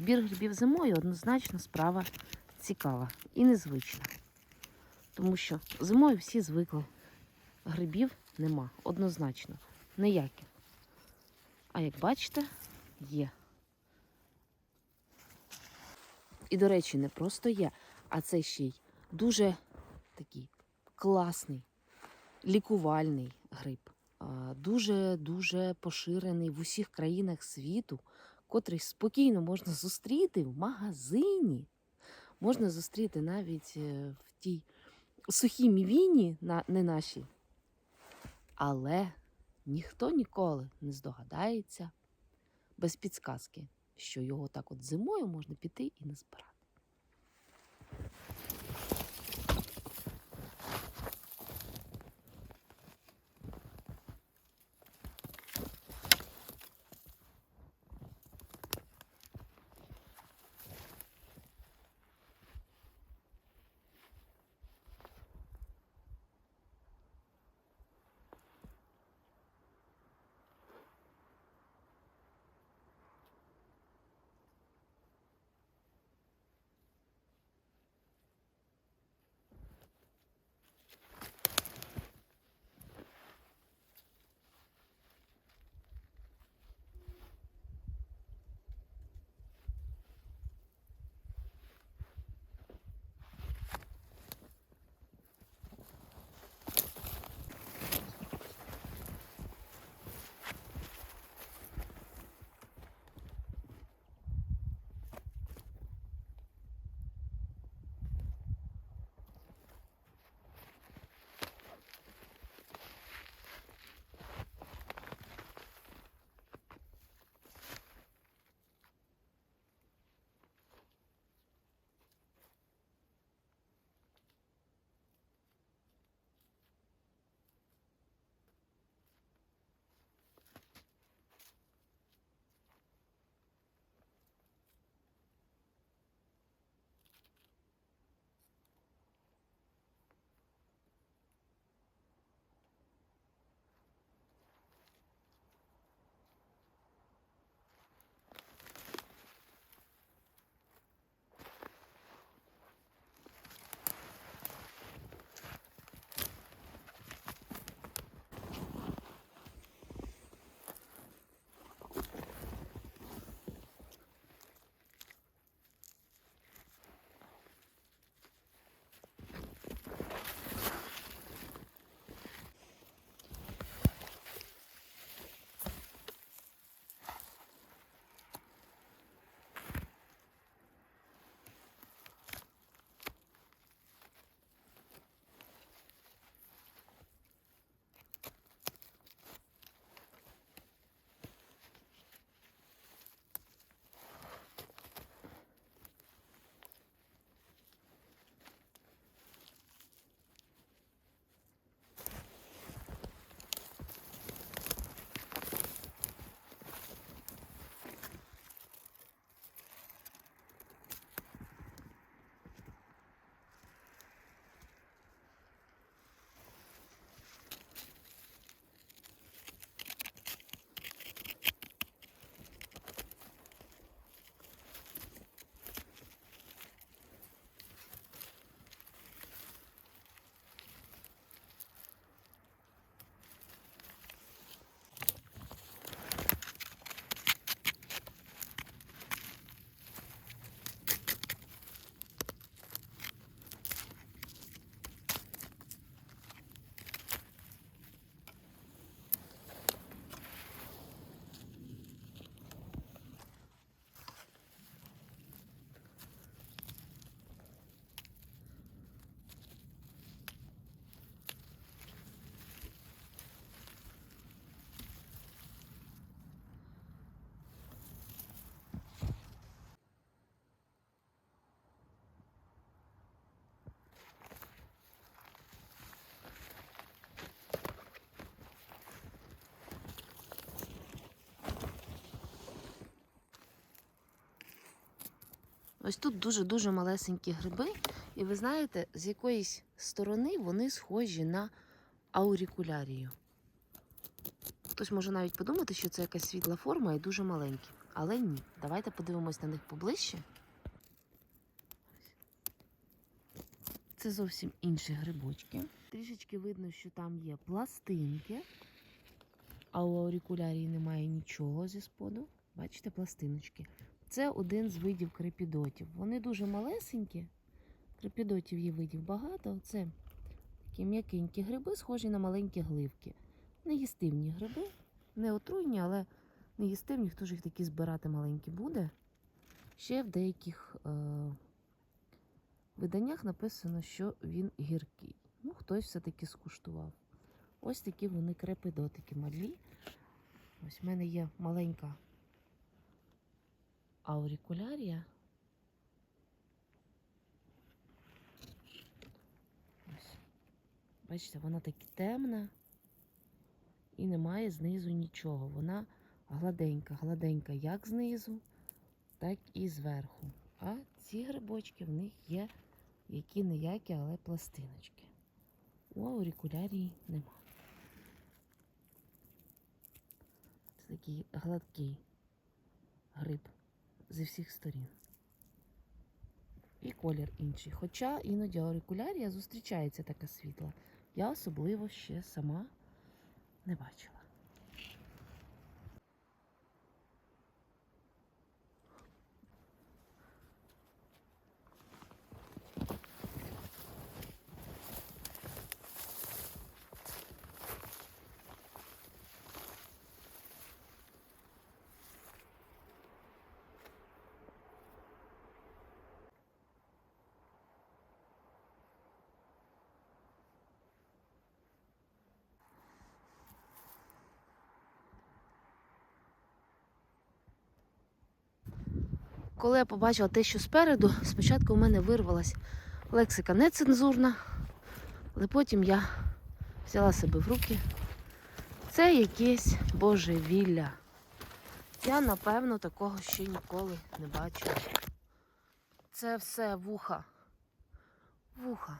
Збір грибів зимою однозначно справа цікава і незвична. Тому що зимою всі звикли. Грибів нема, однозначно, ніяких. А як бачите, є. І, до речі, не просто є, а це ще й дуже такий класний, лікувальний гриб. Дуже-дуже поширений в усіх країнах світу, котрий спокійно можна зустріти в магазині. Можна зустріти навіть е, в тій сухій мівіні, не нашій. Але ніхто ніколи не здогадається без підсказки, що його так от зимою можна піти і не збирати. Ось тут дуже-дуже малесенькі гриби, і ви знаєте, з якоїсь сторони вони схожі на аурікулярію. Хтось може навіть подумати, що це якась світла форма і дуже маленькі. Але ні. Давайте подивимось на них поближче. Це зовсім інші грибочки. Трішечки видно, що там є пластинки, а у аурикулярії немає нічого зі споду. Бачите, пластиночки. Це один з видів крепідотів. Вони дуже малесенькі. Крепідотів є видів багато. Це такі м'якенькі гриби, схожі на маленькі гливки. Неїстивні гриби, не отруйні, але неїстивні, хто ж їх такі збирати маленькі буде. Ще в деяких е- виданнях написано, що він гіркий. Ну, хтось все-таки скуштував. Ось такі вони крепидотики малі. Ось в мене є маленька аурикулярія. Ось. Бачите, вона таки темна і немає знизу нічого. Вона гладенька, гладенька як знизу, так і зверху. А ці грибочки в них є які ніякі, але пластиночки. У аурикулярії нема. Це такий гладкий гриб зі всіх сторін. І колір інший. Хоча іноді аурикулярія зустрічається така світла. Я особливо ще сама не бачила. Коли я побачила те, що спереду, спочатку в мене вирвалась лексика нецензурна, але потім я взяла себе в руки. Це якесь божевілля. Я, напевно, такого ще ніколи не бачила. Це все вуха. Вуха.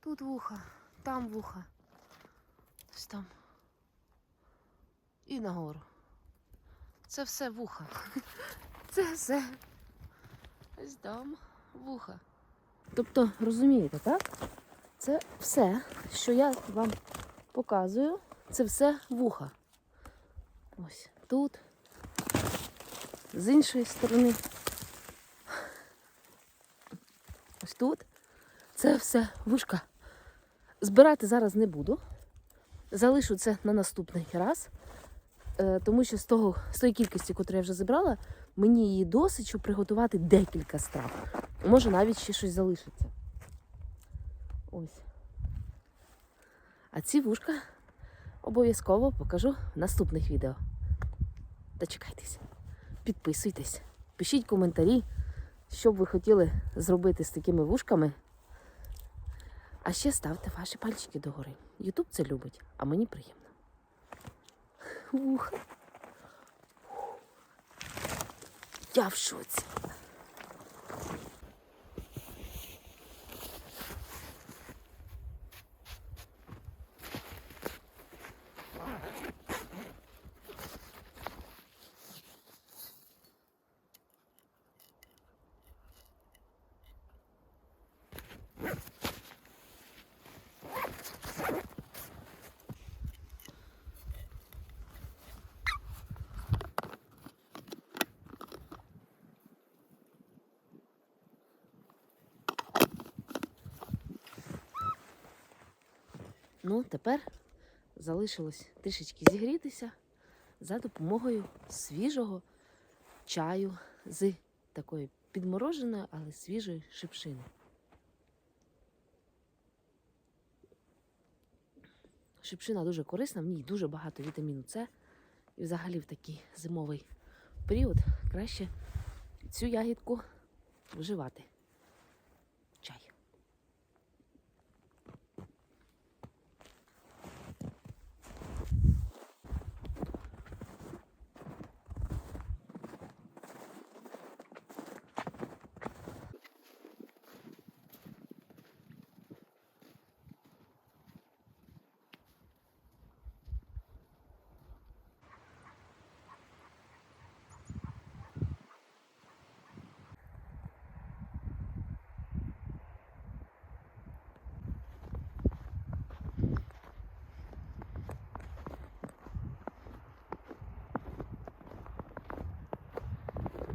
Тут вуха, там вуха. Ось там. І нагору. Це все вуха. Це все. Ось там вуха. Тобто, розумієте, так? Це все, що я вам показую, це все вуха. Ось тут, з іншої сторони. Ось тут. Це все вушка. Збирати зараз не буду. Залишу це на наступний раз. Е, Тому що з того, з тої кількості, яку я вже зібрала, мені її досить, щоб приготувати декілька страв. Може навіть ще щось залишиться. Ось. А ці вушка обов'язково покажу в наступних відео. Дочекайтеся, підписуйтесь, пишіть коментарі, що б ви хотіли зробити з такими вушками. А ще ставте ваші пальчики догори. Ютуб це любить, а мені приємно. Ух. Я в шоці. Ну, тепер залишилось трішечки зігрітися за допомогою свіжого чаю з такої підмороженої, але свіжої шипшини. Шипшина дуже корисна, в ній дуже багато вітаміну С. І взагалі в такий зимовий період краще цю ягідку вживати.